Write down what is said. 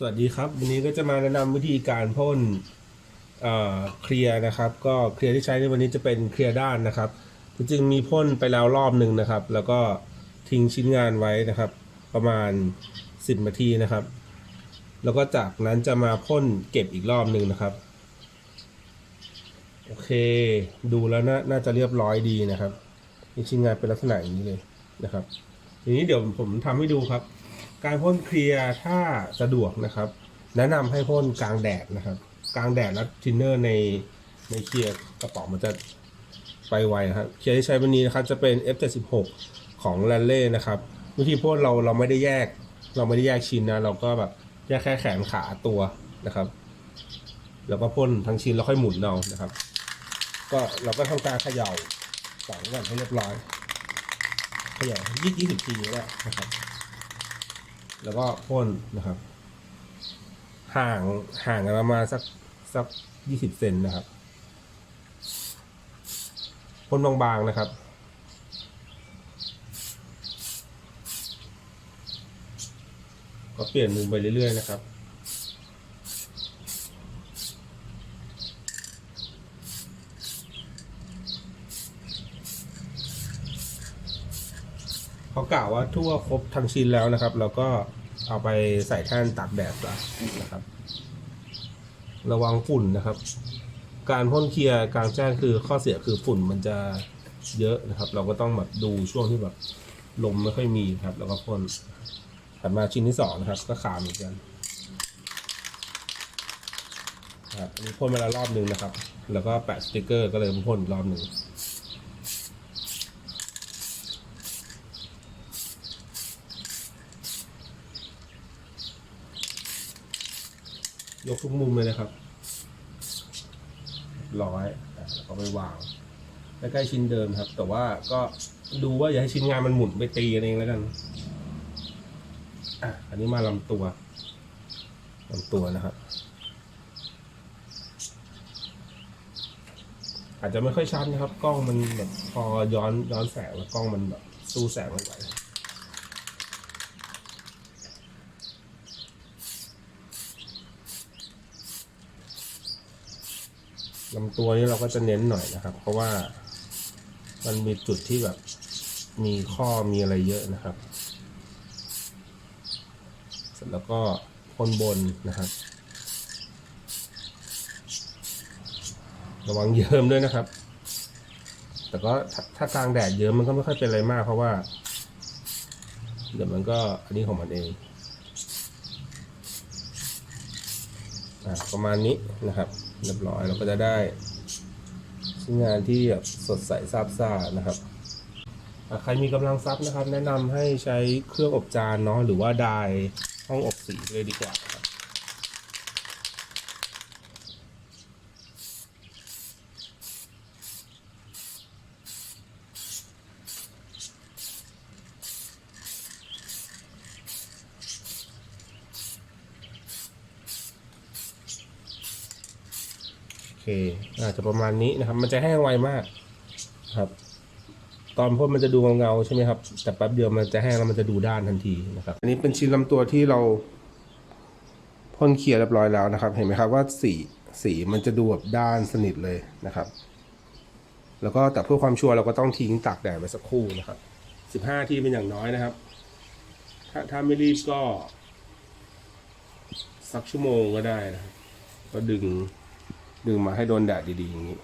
สวัสดีครับ วันนี้ก็จะมาแนะนำวิธีการพ่นเอ่อเคลียร์นะครับ ก็เคลียร์ที่ใช้ในวันนี้จะเป็นเคลียร์ด้านนะครับจริงๆมีพ่นไปแล้วรอบหนึ่งนะครับ แล้วก็ทิ้งชิ้นงานไว้นะครับ ประมาณ 10นาทีนะครับ แล้วก็จากนั้นจะมาพ่นเก็บอีกรอบหนึ่งนะครับโอเค ดูแล้วนาน่าจะเรียบร้อยดีนะครับนี่ชิ้นงานเป็นลักษณะอย่างนี้เลยนะครับทีนี้เดี๋ยวผมทำให้ดูครับ การพ่นเคลียร์ถ้าสะดวกนะครับ แนะนำให้พ่นกลางแดดนะครับ กลางแดดแล้วทินเนอร์ในในเคลียร์กระป๋องมันจะไปไวนะครับเคลียร์ที่ใช้วันนี้นะครับจะเป็น F76 ของแรนเล่นะครับวิธีพ่นเราเราไม่ได้แยก เราไม่ได้แยกชิ้นนะ เราก็แบบแยกแค่แขนขาตัวนะครับ แล้วก็พ่นทั้งชิ้นแล้วค่อยหมุนเอานะครับ ก็เราก็ทำการเขย่าฝังก่อนให้เรียบร้อยเขย่ายี่สิบทีก็ได้นะครับ แล้วก็พ่นนะครับ ห่างห่างกันประมาณสักสักยี่สิบเซนนะครับพ่นบางๆนะครับก็เปลี่ยนมุมไปเรื่อยๆนะครับ เขากล่าวว่าทั่วครบทั้งชิ้นแล้วนะครับ แล้วก็เอาไปใส่แท่นตากแดดซะนะครับ ระวังฝุ่นนะครับ การพ่นเคลียร์กลางแจ้งคือข้อเสียคือฝุ่นมันจะเยอะนะครับ เราก็ต้องแบบดูช่วงที่แบบลมไม่ค่อยมีครับ แล้วก็พ่นถัดมาชิ้นที่สองนะครับ ก็ขามเหมือนกันครับอันนี้พ่นมาแล้วรอบหนึ่งนะครับ แล้วก็แปะสติกเกอร์ก็เลยมาพ่นรอบหนึ่ง ยกทุกมุมเลยนะครับร้อยอะแล้วก็ไปวางใกล้ๆชิ้นเดิมครับ แต่ว่าก็ดูว่าอย่าให้ชิ้นงานมันหมุนไปตีกันเองแล้วกันอะอันนี้มาลำตัวลำตัวนะครับอาจจะไม่ค่อยชัดนะครับ กล้องมันแบบพอย้อนย้อนแสงแล้วกล้องมันแบบสู้แสงไม่ไหว ลำตัวนี้เราก็จะเน้นหน่อยนะครับ เพราะว่ามันมีจุดที่แบบมีข้อมีอะไรเยอะนะครับ เสร็จแล้วก็พ่นบนนะครับ ระวังเยิ้มด้วยนะครับ แต่ก็ถ้าถ้ากลางแดดเยิ้มมันก็ไม่ค่อยเป็นอะไรมาก เพราะว่า เดี๋ยวมันก็อันนี้ของมันเองอะ ประมาณนี้นะครับเรียบร้อยเราก็จะได้ชิ้นงานที่แบบสดใสซาบซ่านะครับใครมีกำลังทรัพย์นะครับ แนะนำให้ใช้เครื่องอบจานเนาะหรือว่าไดายห้องอบสีเลยดีกว่าครับ อเคอาจจะประมาณนี้นะครับ มันจะแห้งไวมากครับ ตอนพ่นมันจะดูเงาๆใช่ไหมครับ แต่แป๊บเดียวมันจะแห้งแล้วมันจะดูด้านทันทีนะครับ อันนี้เป็นชิ้นลำตัวที่เราพ่นเคลียร์เรียบร้อยแล้วนะครับ เห็นไหมครับว่าสีสีมันจะดูแบบด้านสนิทเลยนะครับ แล้วก็แต่เพื่อความชัวร์เราก็ต้องทิ้งตากแดดไวสักครู่นะครับสิบห้าทีเป็นอย่างน้อยนะครับ ถ้าถ้าไม่รีบก็ สักชั่วโมงก็ได้นะครับ ก็ดึง ดึงมาให้โดนแดดดีๆอย่างนี้